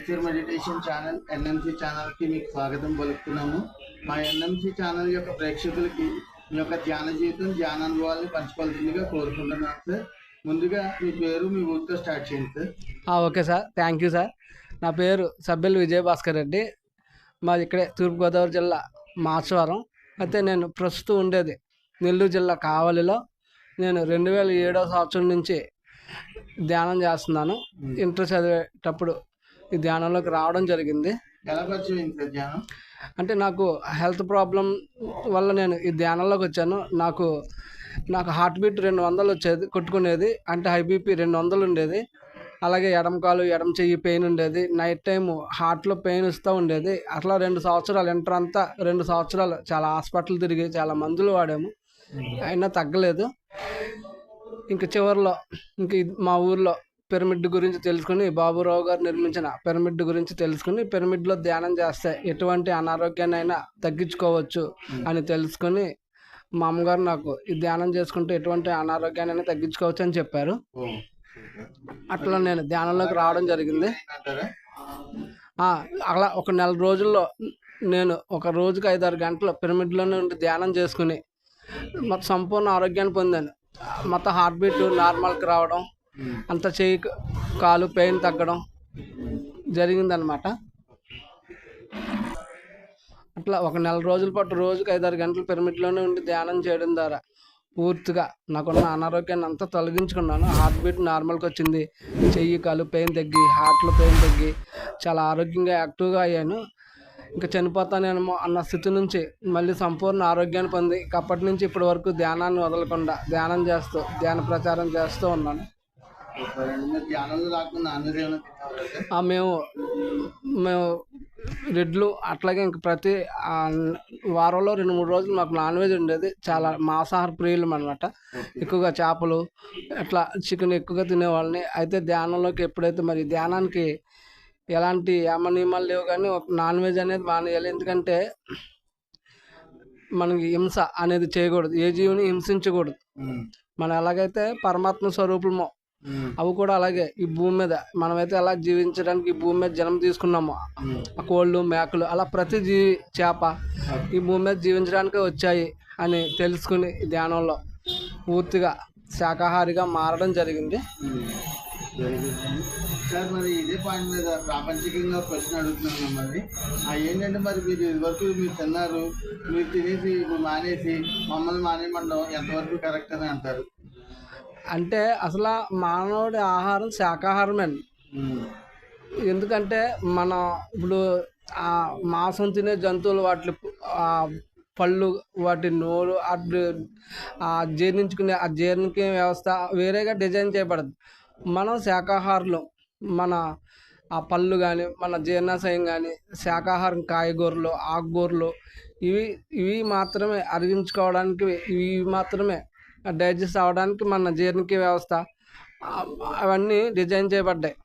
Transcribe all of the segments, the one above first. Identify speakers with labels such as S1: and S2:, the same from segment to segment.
S1: Nature meditation channel NMC ఛానల్కి మీకు స్వాగతం పలుకుతున్నాము. మా ఎన్ఎంసి ఛానల్ యొక్క ప్రేక్షకులకి మీ యొక్క ధ్యాన జీవితం ధ్యాన అనుభవాన్ని పంచుకోవాల్సిందిగా కోరుకుంటున్నాను సార్. ముందుగా మీ పేరు మీ ఊరితో స్టార్ట్ చేయండి sir.
S2: Okay sir. Thank you sir. నా పేరు సబ్బెల్ విజయభాస్కర్ రెడ్డి. మాది ఇక్కడే తూర్పుగోదావరి జిల్లా మాచవరం. అయితే నేను ప్రస్తుతం ఉండేది నెల్లూరు జిల్లా కావలిలో. నేను రెండు వేల ఏడో సంవత్సరం నుంచి ధ్యానం చేస్తున్నాను. ఇంటర్ చదివేటప్పుడు ఈ ధ్యానంలోకి రావడం జరిగింది.
S1: ఎలా ధ్యానం?
S2: అంటే నాకు హెల్త్ ప్రాబ్లం వల్ల నేను ఈ ధ్యానంలోకి వచ్చాను. నాకు నాకు హార్ట్ బీట్ రెండు వందలు వచ్చేది కొట్టుకునేది. అంటే హై బీపీ రెండు వందలు ఉండేది. అలాగే ఎడమ కాలు ఎడమ చెయ్యి పెయిన్ ఉండేది. నైట్ టైం హార్ట్లో పెయిన్ ఇస్తూ ఉండేది. అట్లా రెండు సంవత్సరాలు ఇంటర్ అంతా రెండు సంవత్సరాలు చాలా హాస్పిటల్ తిరిగి చాలా మందులు వాడాము. అయినా తగ్గలేదు. ఇంక చివరిలో ఇంక మా ఊర్లో పిరమిడ్ గురించి తెలుసుకుని బాబురావు గారు నిర్మించిన పిరమిడ్ గురించి తెలుసుకుని పిరమిడ్లో ధ్యానం చేస్తే ఎటువంటి అనారోగ్యాన్ని అయినా తగ్గించుకోవచ్చు అని తెలుసుకుని మా అమ్మగారు నాకు ఈ ధ్యానం చేసుకుంటే ఎటువంటి అనారోగ్యాన్ని అయినా తగ్గించుకోవచ్చు అని చెప్పారు. అట్లా నేను ధ్యానంలోకి రావడం జరిగింది. అలా ఒక నెల రోజుల్లో నేను ఒక రోజుకి ఐదారు గంటలు పిరమిడ్లోనే ఉండి ధ్యానం చేసుకుని మొత్తం సంపూర్ణ ఆరోగ్యాన్ని పొందాను. మొత్తం హార్ట్ బీట్ నార్మల్కి రావడం అంత చెయ్యి కాలు పెయిన్ తగ్గడం జరిగిందనమాట అట్లా ఒక నెల రోజుల పాటు రోజుకి ఐదారు గంటలు పిరమిడ్లోనే ఉండి ధ్యానం చేయడం ద్వారా పూర్తిగా నాకున్న అనారోగ్యాన్ని అంతా తొలగించుకున్నాను. హార్ట్ బీట్ నార్మల్కి వచ్చింది. చెయ్యి కాలు పెయిన్ తగ్గి హార్ట్లో పెయిన్ తగ్గి చాలా ఆరోగ్యంగా యాక్టివ్గా అయ్యాను. ఇంకా చనిపోతానేమో అన్న స్థితి నుంచి మళ్ళీ సంపూర్ణ ఆరోగ్యాన్ని పొంది అప్పటి నుంచి ఇప్పటి వరకు ధ్యానాన్ని వదలకుండా ధ్యానం చేస్తూ ధ్యాన ప్రచారం చేస్తూ ఉన్నాను. మేము మేము రెడ్లు అట్లాగే ఇంక ప్రతి వారంలో రెండు మూడు రోజులు మాకు నాన్ వెజ్ ఉండేది. చాలా మాంసాహార ప్రియులం అనమాట ఎక్కువగా చేపలు అట్లా చికెన్ ఎక్కువగా తినేవాళ్ళని. అయితే ధ్యానంలోకి ఎప్పుడైతే మరి ధ్యానానికి ఎలాంటి యమ నియమాలు లేవు కానీ ఒక నాన్ వెజ్ అనేది మానేయాలి ఎందుకంటే మనకి హింస అనేది చేయకూడదు. ఏ జీవిని హింసించకూడదు. మనం ఎలాగైతే పరమాత్మ స్వరూపమో. అవి కూడా అలాగే ఈ భూమి మీద మనమైతే ఎలా జీవించడానికి ఈ భూమి మీద జన్మ తీసుకున్నామో కోళ్ళు మేకలు అలా ప్రతి జీవి చేప ఈ భూమి మీద జీవించడానికే వచ్చాయి అని తెలుసుకుని ధ్యానంలో పూర్తిగా శాకాహారిగా మారడం జరిగింది.
S1: సార్ మరి ఇదే పాయింట్ మీద ప్రాపంచికంగా క్వశ్చన్ అడుగుతున్నాను మిమ్మల్ని ఆ ఏంటంటే మరి మీరు ఇదివరకు మీరు తిన్నారు మీరు తినేసి ఇప్పుడు మానేసి మమ్మల్ని మానేయమండం ఎంతవరకు కరెక్ట్ అని అంటారు?
S2: అంటే అసలు మానవుడి ఆహారం శాకాహారమే
S1: ఉమ్.
S2: ఎందుకంటే మన ఇప్పుడు ఆ మాంసం తినే జంతువులు వాటి పళ్ళు వాటి నోరు అటు ఆ జీర్ణించుకునే ఆ జీర్ణించే వ్యవస్థ వేరేగా డిజైన్ చేయబడదు మనం శాకాహారులు మన ఆ పళ్ళు కానీ మన జీర్ణాశయం కానీ శాకాహారం కాయగూరలు ఆకుకూరలు ఇవి ఇవి మాత్రమే అరిగించుకోవడానికి ఇవి మాత్రమే డైజెస్ట్ అవ్వడానికి మన జీర్ణిక వ్యవస్థ అవన్నీ డిజైన్ చేయబడ్డాయి.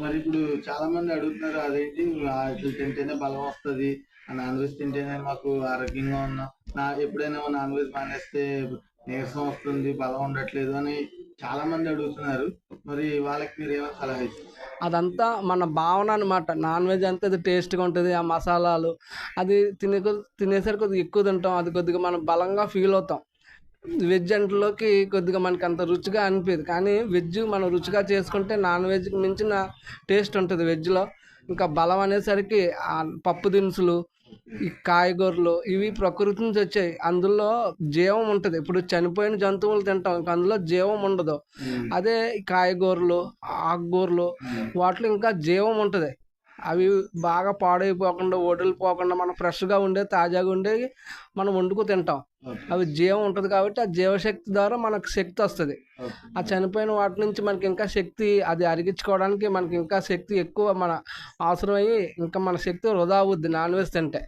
S1: మరి ఇప్పుడు చాలా మంది అడుగుతున్నారు అదేంటి ఇట్లా తింటేనే బలం వస్తుంది నాన్ వెజ్ తింటేనే మాకు ఆరోగ్యంగా ఉన్నాం నా ఎప్పుడైనా నాన్ వెజ్ మానేస్తే నీరసం వస్తుంది బలం ఉండట్లేదు అని చాలా మంది అడుగుతున్నారు. మరి వాళ్ళకి మీరు ఏమైనా సలహా ఇస్తారు
S2: అదంతా మన భావన అనమాట నాన్ వెజ్ అంతా అది టేస్ట్గా ఉంటుంది ఆ మసాలాలు. అది తినే తినేసరికి కొద్దిగా ఎక్కువ తింటాం. అది కొద్దిగా మనం బలంగా ఫీల్ అవుతాం. వెజ్ అంట్లోకి కొద్దిగా మనకి అంత రుచిగా అనిపించదు కానీ వెజ్ మనం రుచిగా చేసుకుంటే నాన్ వెజ్కి మించిన టేస్ట్ ఉంటుంది వెజ్లో. ఇంకా బలం అనేసరికి పప్పు దినుసులు ఈ కాయగూరలు ఇవి ప్రకృతి నుంచి వచ్చాయి. అందులో జీవం ఉంటుంది. ఇప్పుడు చనిపోయిన జంతువులు తింటాం. ఇంకా అందులో జీవం ఉండదు. అదే కాయగూరలు ఆకుకూరలు వాటిలో ఇంకా జీవం ఉంటుంది. అవి బాగా పాడైపోకుండా వదిలిపోకుండా మనం ఫ్రెష్గా ఉండే తాజాగా ఉండేవి మనం వండుకు తింటాం. అవి జీవం ఉంటుంది కాబట్టి ఆ జీవశక్తి ద్వారా మనకు శక్తి వస్తుంది. ఆ చనిపోయిన వాటి నుంచి మనకి ఇంకా శక్తి అది అరిగించుకోవడానికి మనకి ఇంకా శక్తి ఎక్కువ మన అవసరమయ్యి ఇంకా మన శక్తి వృధా అవుద్ది నాన్ వెజ్ తింటే.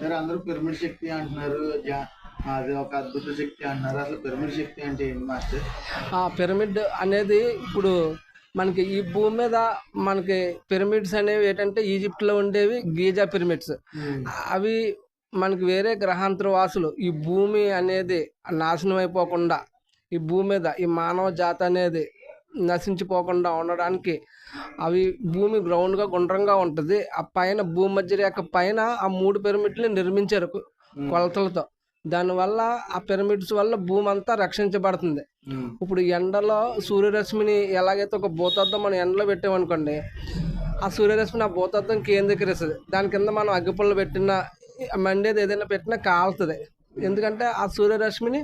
S1: సరే అందరూ పిరమిడ్ శక్తి అంటున్నారు. అది ఒక అద్భుత శక్తి అంటున్నారు. అసలు పిరమిడ్ శక్తి అంటే ఏంటి మాస్టర్?
S2: ఆ పిరమిడ్ అనేది ఇప్పుడు మనకి ఈ భూమి మీద మనకి పిరమిడ్స్ అనేవి ఏంటంటే ఈజిప్ట్లో ఉండేవి గీజా పిరమిడ్స్ అవి మనకి వేరే గ్రహాంతర వాసులు. ఈ భూమి అనేది నాశనం అయిపోకుండా ఈ భూమి మీద ఈ మానవ జాతి అనేది నశించిపోకుండా ఉండడానికి అవి భూమి గ్రౌండ్గా గుండ్రంగా ఉంటుంది. ఆ పైన భూమి మధ్య రేఖ పైన ఆ మూడు పిరమిడ్లు నిర్మించారు కొ- కొలతలతో. దానివల్ల ఆ పిరమిడ్స్ వల్ల భూమి అంతా రక్షించబడుతుంది. ఇప్పుడు ఎండలో సూర్యరశ్మిని ఎలాగైతే ఒక భూతద్దం మనం ఎండలో పెట్టామనుకోండి ఆ సూర్యరశ్మిని ఆ భూతద్దం కేంద్రీకరిస్తుంది. దాని కింద మనం అగ్గిపుల్లలు పెట్టినా మండేది ఏదైనా పెట్టినా కాలుతుంది. ఎందుకంటే ఆ సూర్యరశ్మిని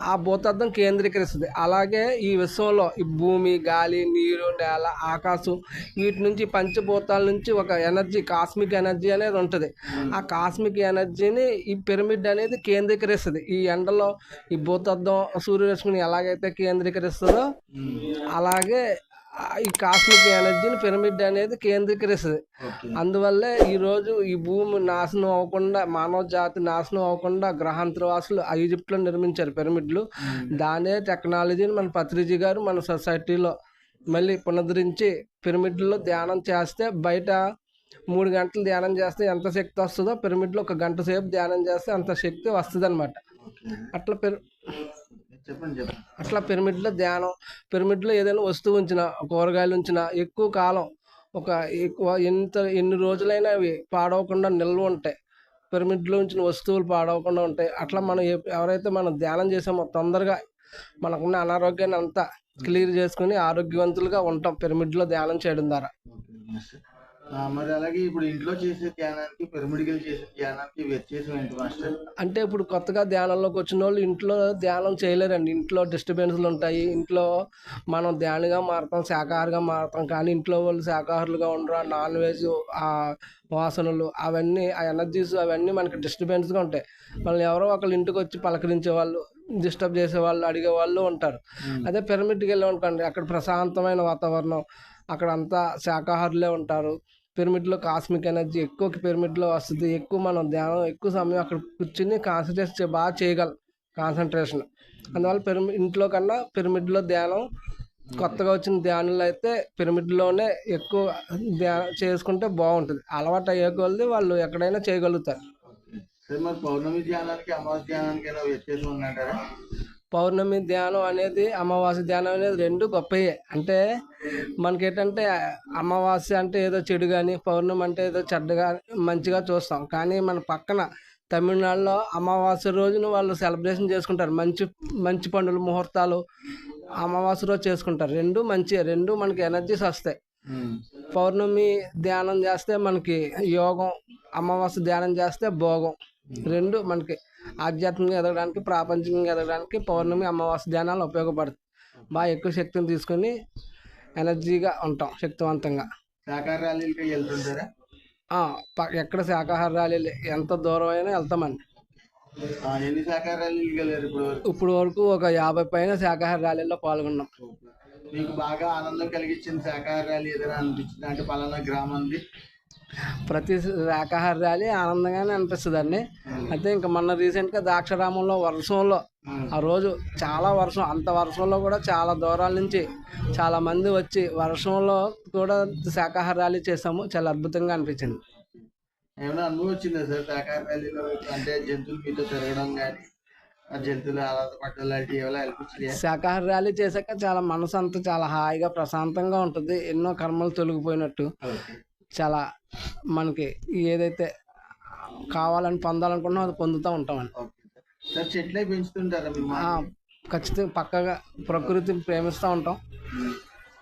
S2: ఆ భూతద్దం కేంద్రీకరిస్తుంది. అలాగే ఈ విశ్వంలో ఈ భూమి గాలి నీరు నేల ఆకాశం వీటి నుంచి పంచభూతాల నుంచి ఒక ఎనర్జీ కాస్మిక్ ఎనర్జీ అనేది ఉంటుంది. ఆ కాస్మిక్ ఎనర్జీని ఈ పిరమిడ్ అనేది కేంద్రీకరిస్తుంది. ఈ ఎండలో ఈ భూతద్దం సూర్యరశ్మిని ఎలాగైతే కేంద్రీకరిస్తుందో. అలాగే ఈ కాస్మిక్ ఎనర్జీని పిరమిడ్ అనేది కేంద్రీకరిస్తుంది. అందువల్లే ఈరోజు ఈ భూమి నాశనం అవ్వకుండా మానవ జాతి నాశనం అవ్వకుండా గ్రహాంతరవాసులు ఆ ఈజిప్ట్లో నిర్మించారు పిరమిడ్లు. దానే టెక్నాలజీని మన పత్రిజీ గారు మన సొసైటీలో మళ్ళీ పునరుద్ధరించి పిరమిడ్లో ధ్యానం చేస్తే బయట మూడు గంటలు ధ్యానం చేస్తే ఎంత శక్తి వస్తుందో పిరమిడ్లో ఒక గంట సేపు ధ్యానం చేస్తే అంత శక్తి వస్తుంది అనమాట అట్లా పిర
S1: చెప్పండి చెప్పండి.
S2: అట్లా పిరమిడ్లో ధ్యానం పిరమిడ్లో ఏదైనా వస్తువు ఉంచిన కూరగాయలు ఉంచిన ఎక్కువ కాలం ఒక ఎక్కువ ఎంత ఎన్ని రోజులైనా అవి పాడవకుండా నిల్వ ఉంటాయి. పిరమిడ్లో ఉంచిన వస్తువులు పాడవకుండా ఉంటాయి. అట్లా మనం ఎవరైతే మనం ధ్యానం చేసామో తొందరగా మనకున్న అనారోగ్యాన్ని అంతా క్లియర్ చేసుకుని ఆరోగ్యవంతులుగా ఉంటాం పిరమిడ్లో ధ్యానం చేయడం ద్వారా.
S1: మరి అలాగే ఇప్పుడు ఇంట్లో చేసే ధ్యానానికి పిరమిడికల్ చేసే ధ్యానానికి వ్యత్యాసం ఏంటి మాస్టర్?
S2: అంటే ఇప్పుడు కొత్తగా ధ్యానంలోకి వచ్చిన వాళ్ళు ఇంట్లో ధ్యానం చేయలేరండి. ఇంట్లో డిస్టర్బెన్స్లు ఉంటాయి. ఇంట్లో మనం ధ్యానిగా మారుతాం శాకాహారిగా మారుతాం. కానీ ఇంట్లో వాళ్ళు శాకాహారులుగా ఉండరు. నాన్ వెజ్ ఆ వాసనలు అవన్నీ ఆ ఎనర్జీస్ అవన్నీ మనకి డిస్టర్బెన్స్గా ఉంటాయి. మనల్ని ఎవరో ఒకళ్ళు ఇంటికి వచ్చి పలకరించే వాళ్ళు డిస్టర్బ్ చేసే వాళ్ళు అడిగే వాళ్ళు ఉంటారు. అదే పిరమిడ్కి వెళ్ళాం అనుకోండి. అక్కడ ప్రశాంతమైన వాతావరణం. అక్కడ అంతా శాకాహారులే ఉంటారు. పిరమిడ్లో కాస్మిక్ ఎనర్జీ ఎక్కువ పిరమిడ్లో వస్తుంది. ఎక్కువ మనం ధ్యానం ఎక్కువ సమయం అక్కడ కూర్చుని కాన్సన్ట్రేట్ బాగా చేయగలం కాన్సన్ట్రేషన్ అందువల్ల పిరమిడ్ ఇంట్లో కన్నా పిరమిడ్లో ధ్యానం కొత్తగా వచ్చిన ధ్యానులు అయితే పిరమిడ్లోనే ఎక్కువ ధ్యానం చేసుకుంటే బాగుంటుంది. అలవాటు అయ్యే కొలది వాళ్ళు ఎక్కడైనా చేయగలుగుతారు.
S1: పౌర్ణమి ధ్యానానికి అమావాస్య ధ్యానానికి వ్యత్యాసం ఉందంటారా?
S2: పౌర్ణమి ధ్యానం అనేది అమావాస్య ధ్యానం అనేది రెండు గొప్పయే. అంటే మనకేంటంటే అమావాస్య అంటే ఏదో చెడు కానీ పౌర్ణమి అంటే ఏదో చెడ్డగా మంచిగా చూస్తాం. కానీ మన పక్కన తమిళనాడులో అమావాస్య రోజున వాళ్ళు సెలబ్రేషన్ చేసుకుంటారు. మంచి మంచి పండుగలు ముహూర్తాలు అమావాస్య రోజు చేసుకుంటారు. రెండు మంచి రెండు మనకి ఎనర్జీస్ వస్తాయి. పౌర్ణమి ధ్యానం చేస్తే మనకి యోగం అమావాస్య ధ్యానం చేస్తే భోగం. రెండు మనకి ఆధ్యాత్మికంగా ఎదగడానికి ప్రాపంచికంగా ఎదగడానికి పౌర్ణమి అమావాస్య ధ్యానాలు ఉపయోగపడుతుంది బాగా ఎక్కువ శక్తిని తీసుకొని ఎనర్జీగా ఉంటాం శక్తివంతంగా.
S1: శాకాహార ర్యాలీలకి వెళ్తుంటారా?
S2: ఎక్కడ శాకాహార ర్యాలీలు ఎంత దూరం అయినా వెళ్తామండి.
S1: ఎన్ని శాకాహార ర్యాలీలకి వెళ్ళారు ఇప్పుడు వరకు?
S2: ఇప్పుడు వరకు ఒక యాభై పైన శాకాహార ర్యాలీలో పాల్గొన్నాం.
S1: మీకు బాగా ఆనందం కలిగించిన శాకాహార ర్యాలీ ఏదైనా అనిపించింది? అంటే పలానా గ్రామంది
S2: ప్రతి శాకాహార ర్యాలీ ఆనందంగానే అనిపిస్తుంది అండి అయితే ఇంకా మొన్న రీసెంట్గా ద్రాక్షారామంలో వర్షంలో. ఆ రోజు చాలా వర్షం అంత వర్షంలో కూడా చాలా దూరాల నుంచి చాలా మంది వచ్చి వర్షంలో కూడా శాకాహార ర్యాలీ చేసాము. చాలా అద్భుతంగా అనిపించింది.
S1: ఏమైనా అనుభవం వచ్చిందా సార్? శాకాహార ర్యాలీలో అంటే జంతువులు మీతో తిరగడం కానీ
S2: శాకాహార ర్యాలీ చేశాక చాలా మనసు అంతా చాలా హాయిగా ప్రశాంతంగా ఉంటుంది. ఎన్నో కర్మలు తొలగిపోయినట్టు. చాలా మనకి ఏదైతే కావాలని పొందాలనుకున్నామో అది పొందుతూ ఉంటామండి.
S1: సార్ చెట్లే పెంచుతుంటారా మీరు
S2: ఖచ్చితంగా పక్కగా ప్రకృతిని ప్రేమిస్తూ ఉంటాం.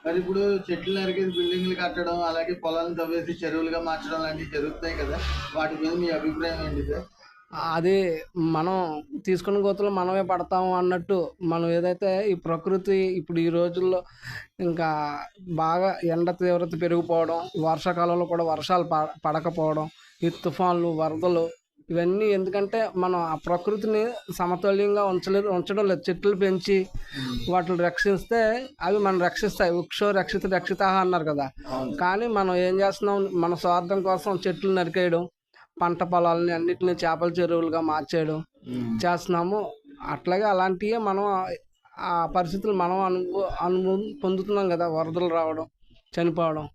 S1: మరి ఇప్పుడు చెట్లు నరికేసి బిల్డింగ్లు కట్టడం అలాగే పొలాలను తవ్వేసి చెరువులుగా మార్చడం లాంటివి జరుగుతున్నాయి కదా. వాటి మీద మీ అభిప్రాయం ఏంటి సార్?
S2: అది మనం తీసుకున్న గోతులు మనమే పడతాము అన్నట్టు మనం ఏదైతే ఈ ప్రకృతి ఇప్పుడు ఈ రోజుల్లో ఇంకా బాగా ఎండ తీవ్రత పెరిగిపోవడం వర్షాకాలంలో కూడా వర్షాలు ప- పడకపోవడం ఈ తుఫాన్లు వరదలు ఇవన్నీ ఎందుకంటే మనం ఆ ప్రకృతిని సమతుల్యంగా ఉంచలేదు ఉంచడం లేదు. చెట్లు పెంచి వాటిని రక్షిస్తే అవి మనం రక్షిస్తాయి. వృక్షో రక్షిత రక్షిత అన్నారు కదా. కానీ మనం ఏం చేస్తున్నాం? మన స్వార్థం కోసం చెట్లు నరికేయడం పంట పొలాలని అన్నిటిని చేపల చెరువులుగా మార్చేయడం. చేస్తున్నాము. అట్లాగే అలాంటివే మనం ఆ పరిస్థితులు మనం అనుభవ అనుభవం పొందుతున్నాం కదా వరదలు రావడం చనిపోవడం.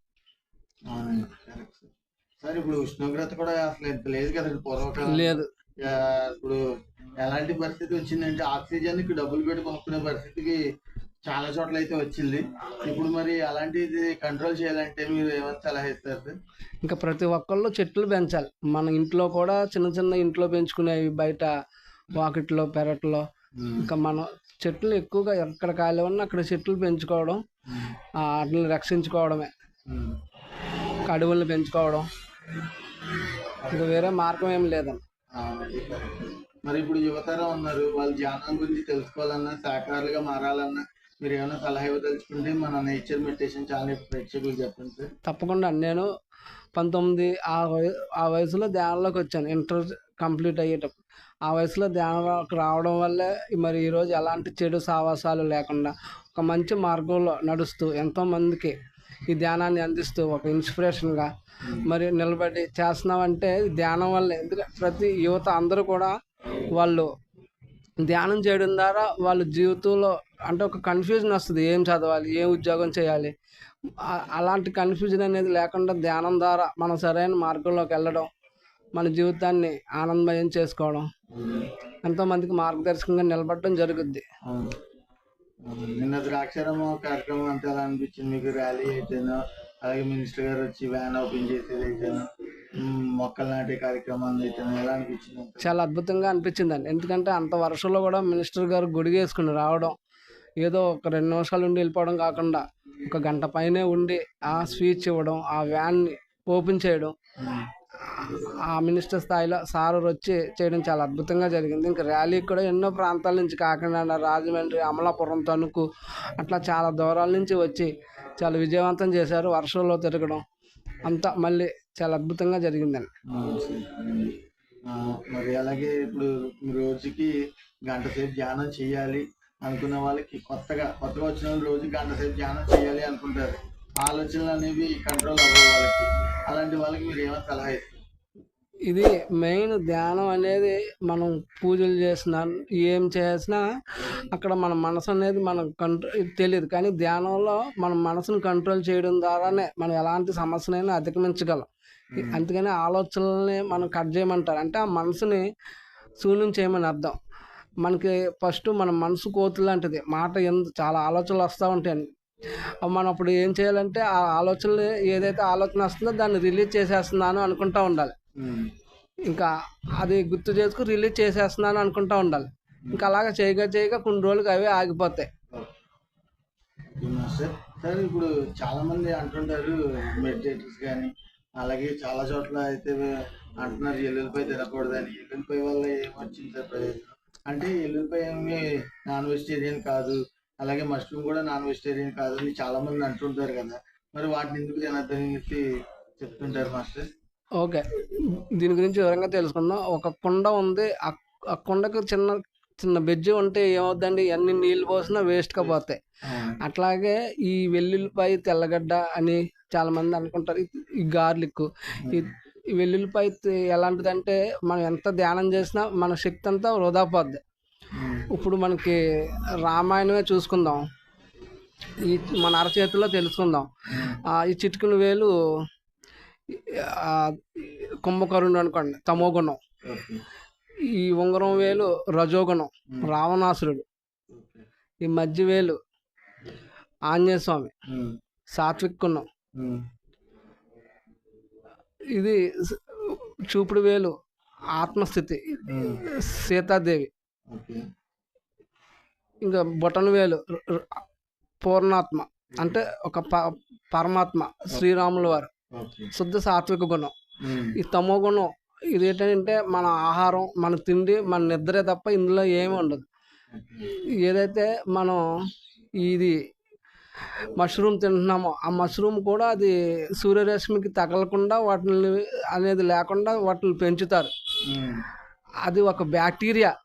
S1: సార్. ఇప్పుడు ఉష్ణోగ్రత కూడా అసలు లేదు కదా పూర్వకాలం.
S2: లేదు.
S1: ఇప్పుడు ఎలాంటి పరిస్థితి వచ్చిందంటే ఆక్సిజన్కి డబ్బులు పెట్టి కొనుక్కునే పరిస్థితికి చాలా చోట్ల అయితే వచ్చింది. ఇప్పుడు మరి అలాంటిది కంట్రోల్ చేయాలంటే మీరు ఏమైనా సలహా ఇస్తారు?
S2: ఇంకా ప్రతి ఒక్కళ్ళు చెట్లు పెంచాలి. మన ఇంట్లో కూడా చిన్న చిన్న ఇంట్లో పెంచుకునేవి బయట వాకిట్లో పెరట్లో. ఇంకా మనం చెట్లు ఎక్కువగా ఎక్కడ ఖాళీ ఉన్నా అక్కడ చెట్లు పెంచుకోవడం వాటిని రక్షించుకోవడమే. అడవుల్ని పెంచుకోవడం. ఇంకా వేరే మార్గం ఏం
S1: correct. మరి ఇప్పుడు యువతరం ఉన్నారు. వాళ్ళు ధ్యానం గురించి తెలుసుకోవాలన్నా శాఖారులుగా మారాలన్నా మీరు ఏమైనా సలహా ఇవ్వదలుచుకుంటే మన నేచర్ మెడిటేషన్ ఛానల్ ప్రేక్షకులు చెప్పండి సార్.
S2: తప్పకుండా నేను పంతొమ్మిది ఆ వయ ఆ వయసులో ధ్యానంలోకి వచ్చాను. ఇంటర్ కంప్లీట్ అయ్యేటప్పుడు. ఆ వయసులో ధ్యానంలోకి రావడం వల్లే మరి ఈరోజు ఎలాంటి చెడు సావాసాలు లేకుండా ఒక మంచి మార్గంలో నడుస్తూ ఎంతోమందికి ఈ ధ్యానాన్ని అందిస్తూ ఒక ఇన్స్పిరేషన్గా మరి నిలబడి చేస్తున్నామంటే ధ్యానం వల్ల ఎందుకంటే ప్రతి యువత అందరూ కూడా వాళ్ళు ధ్యానం చేయడం ద్వారా వాళ్ళ జీవితంలో అంటే ఒక కన్ఫ్యూజన్ వస్తుంది. ఏం చదవాలి? ఏం ఉద్యోగం చేయాలి? అలాంటి కన్ఫ్యూజన్ అనేది లేకుండా ధ్యానం ద్వారా మనం సరైన మార్గంలోకి వెళ్ళడం మన జీవితాన్ని ఆనందమయం చేసుకోవడం ఎంతోమందికి మార్గదర్శకంగా నిలబడడం జరుగుద్ది.
S1: నిన్న ద్రాక్షారామ కార్యక్రమం అంతా ఎలా అనిపించింది మీకు? ర్యాలీ అయితేనో అలాగే మినిస్టర్ గారు వచ్చి వ్యాన్ ఓపెన్ చేసేది అయితేనో మొక్కలు నాటే కార్యక్రమాన్ని అయితేనో ఎలా అనిపించింది?
S2: చాలా అద్భుతంగా అనిపించిందండి. ఎందుకంటే అంత వర్షంలో కూడా మినిస్టర్ గారు గుడికి వేసుకుని రావడం ఏదో ఒక రెండు నిమిషాలు ఉండి వెళ్ళిపోవడం కాకుండా ఒక గంట పైనే ఉండి ఆ స్పీచ్ ఇవ్వడం ఆ వ్యాన్ని ఓపెన్ చేయడం. ఆ మినిస్టర్ స్థాయిలో సార్ వచ్చి చేయడం చాలా అద్భుతంగా జరిగింది. ఇంకా ర్యాలీ కూడా ఎన్నో ప్రాంతాల నుంచి కాకినాడ రాజమండ్రి అమలాపురం తణుకు అట్లా చాలా దూరాల నుంచి వచ్చి చాలా విజయవంతం చేశారు. వర్షంలో తిరగడం అంతా మళ్ళీ చాలా అద్భుతంగా జరిగిందండి.
S1: మరి అలాగే ఇప్పుడు రోజుకి గంట సేపు ధ్యానం చేయాలి. అనుకున్న వాళ్ళకి కొత్తగా కొత్తగా వచ్చిన వాళ్ళు రోజు గంట సేపు ధ్యానం చేయాలి అనుకుంటారు. ఆలోచనలు అనేవి కంట్రోల్ అవ్వవు వాళ్ళకి. అలాంటి వాళ్ళకి మీరు ఏమైనా సలహా ఇస్తారు?
S2: ఇది మెయిన్ ధ్యానం అనేది మనం పూజలు చేసినా ఏం చేసినా అక్కడ మన మనసు అనేది మనం కంట్రోల్ తెలియదు. కానీ ధ్యానంలో మన మనసును కంట్రోల్ చేయడం ద్వారానే మనం ఎలాంటి సమస్యనైనా అధిగమించగలం. అందుకని ఆలోచనల్ని మనం కట్ చేయమంటారు. అంటే ఆ మనసుని శూన్యం చేయమని అర్థం. మనకి ఫస్ట్ మన మనసు కోతులు లాంటిది. మాట ఎందు చాలా ఆలోచనలు వస్తూ ఉంటాయి. మనం అప్పుడు ఏం చేయాలంటే ఆ ఆలోచనలు ఏదైతే ఆలోచన వస్తుందో దాన్ని రిలీజ్ చేసేస్తున్నాను అనుకుంటా ఉండాలి. ఇంకా అది గుర్తు చేసుకుని రిలీజ్ చేసేస్తున్నాను అనుకుంటా ఉండాలి. ఇంకా అలాగ చేయగా చేయగా కొన్ని రోజులకి అవే ఆగిపోతాయి.
S1: సార్. ఇప్పుడు చాలా మంది అంటుంటారు మెడిటేటర్స్ కానీ అలాగే చాలా చోట్ల అయితే అంటున్నారు ఎల్లుల్లిపాయ తినకూడదని. ఎల్లుల్లిపాయ వల్ల ఏమొచ్చింది సార్ ప్రయోజనం? అంటే ఎల్లుల్లిపాయ నాన్ వెజిటేరియన్ కాదు అలాగే మష్రూమ్ కూడా నాన్ వెజిటేరియన్ కాదు అని చాలా మంది అంటుంటారు కదా. మరి వాటిని ఎందుకు తినద్దనేసి చెప్తుంటారు మాస్టర్?
S2: ఓకే. దీని గురించి వివరంగా తెలుసుకుందాం. ఒక కుండ ఉంది. ఆ కుండకు చిన్న చిన్న బెజ్జి ఉంటే ఏమవుద్దండి? అన్ని నీళ్ళు పోసినా వేస్ట్గా పోతాయి. అట్లాగే ఈ వెల్లుల్లిపాయ తెల్లగడ్డ అని చాలా మంది అనుకుంటారు. ఈ- గార్లిక్ వెల్లుల్లిపాయ ఎలాంటిదంటే మనం ఎంత ధ్యానం చేసినా మన శక్తి అంతా వృధా పోద్ది. ఇప్పుడు మనకి రామాయణమే చూసుకుందాం. ఈ మన అరచేతిలో తెలుసుకుందాం. ఆ, ఈ చిటికిన వేలు కుంభకరుణుడు అనుకోండి తమోగుణం. ఈ ఉంగరం వేలు రజోగుణం రావణాసురుడు. ఈ మధ్య వేలు ఆంజనేయ స్వామి సాత్విక్ గుణం. ఇది చూపుడు వేలు ఆత్మస్థితి. సీతాదేవి. ఇంకా బొటన వేలు పూర్ణాత్మ. అంటే ఒక ప పరమాత్మ శ్రీరాముల వారు. శుద్ధ సాత్విక గుణం. ఈ తమో గుణం ఇది ఏంటంటే మన ఆహారం మన తిండి మన నిద్రే తప్ప ఇందులో ఏమీ ఉండదు. ఏదైతే మనం ఇది మష్రూమ్ తింటున్నామో. ఆ మష్రూమ్ కూడా అది సూర్యరశ్మికి తగలకుండా వాటిని అనేది లేకుండా వాటిని పెంచుతారు. అది ఒక బ్యాక్టీరియా.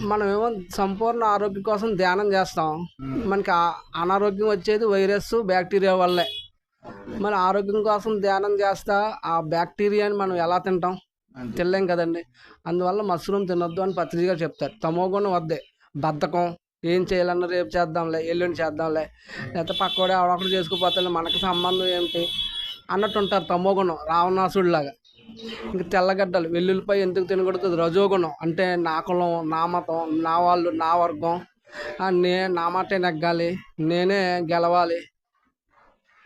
S2: మనమేమో సంపూర్ణ ఆరోగ్యం కోసం ధ్యానం చేస్తాం. మనకి అనారోగ్యం వచ్చేది వైరస్ బ్యాక్టీరియా వల్లే. మన ఆరోగ్యం కోసం ధ్యానం చేస్తా ఆ బ్యాక్టీరియాని మనం ఎలా తింటాం? తినలేం కదండి. అందువల్ల మష్రూమ్ తినొద్దు అని పత్రికగా చెప్తారు. తమో గుణం వద్దే. బద్ధకం ఏం చేయాలన్నా రేపు చేద్దాంలే ఎల్లుండి చేద్దాంలే. లేకపోతే పక్కవాడే ఆడొకడు చేసుకుపోతాలే మనకు సంబంధం ఏంటి? అన్నట్టు ఉంటారు తమో గుణం రావణాసుడిలాగా ఇంక తెల్లగడ్డలు వెల్లుల్లిపై ఎందుకు తినకూడదు? రజోగుణం. అంటే నా కులం నా మతం నా వాళ్ళు నా వర్గం. నే నా మాటే నెగ్గాలి నేనే గెలవాలి.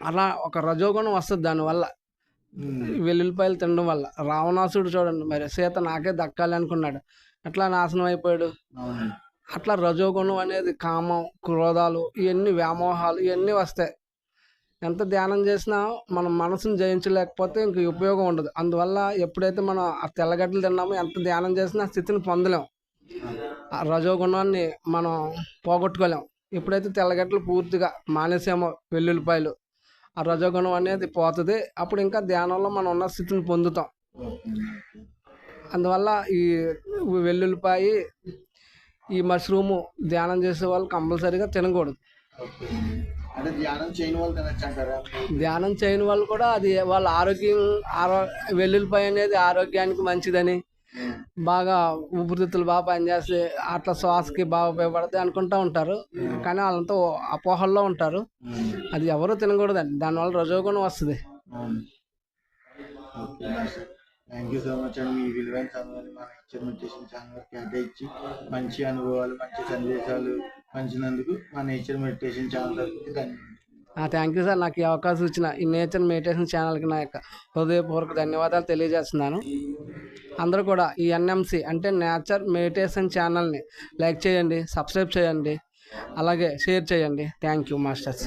S2: అలా ఒక రజోగుణం వస్తుంది దానివల్ల. వెల్లుల్లిపాయలు తినడం వల్ల. రావణాసుడు చూడండి మరి సీత నాకే దక్కాలి అనుకున్నాడు. అట్లా నాశనం అయిపోయాడు? అట్లా రజోగుణం అనేది కామం క్రోధాలు ఇవన్నీ వ్యామోహాలు ఇవన్నీ వస్తాయి. ఎంత ధ్యానం చేసినా మనం మనసును జయించలేకపోతే ఇంక ఉపయోగం ఉండదు. అందువల్ల ఎప్పుడైతే మనం ఆ తెల్లగడ్డలు తిన్నామో ఎంత ధ్యానం చేసినా స్థితిని పొందలేం. ఆ రజోగుణాన్ని మనం పోగొట్టుకోలేం. ఎప్పుడైతే తెల్లగడ్డలు పూర్తిగా మానేసామో వెల్లుల్లిపాయలు ఆ రజోగుణం అనేది పోతుంది. అప్పుడు ఇంకా ధ్యానంలో మనం ఉన్న స్థితిని పొందుతాం. అందువల్ల ఈ వెల్లుల్లిపాయి ఈ మష్రూము ధ్యానం చేసే వాళ్ళు కంపల్సరీగా తినకూడదు.
S1: ధ్యానం చేయని వాళ్ళు
S2: కూడా అది వాళ్ళ ఆరోగ్యం ఆరో వెల్లుల్లిపాయ అనేది ఆరోగ్యానికి మంచిదని బాగా ఊపిరితిత్తులు బాగా పనిచేస్తే అట్లా శ్వాసకి బాగా ఉపయోగపడతాయి అనుకుంటా ఉంటారు. కానీ వాళ్ళంతా అపోహల్లో ఉంటారు. అది ఎవరు తినకూడదండి. దానివల్ల రజోగుణం వస్తుంది.
S1: థ్యాంక్ యూ సో మచ్ అండి మీ విలువైన సమయాన్ని మన ఇచ్చిన మెడిటేషన్ ఛానల్ కేటాయించి మంచి అనుభవాలు మంచి సందేశాలు పంచినందుకు మా నేచర్ మెడిటేషన్ ఛానల్ ధన్యవాదాలు.
S2: థ్యాంక్ యూ సార్ నాకు ఈ అవకాశం ఇచ్చిన ఈ నేచర్ మెడిటేషన్ ఛానల్కి నా యొక్క హృదయపూర్వక ధన్యవాదాలు తెలియజేస్తున్నాను. అందరూ కూడా ఈ ఎన్ఎంసి అంటే నేచర్ మెడిటేషన్ ఛానల్ని లైక్ చేయండి సబ్స్క్రైబ్ చేయండి అలాగే షేర్ చేయండి. Thank you masters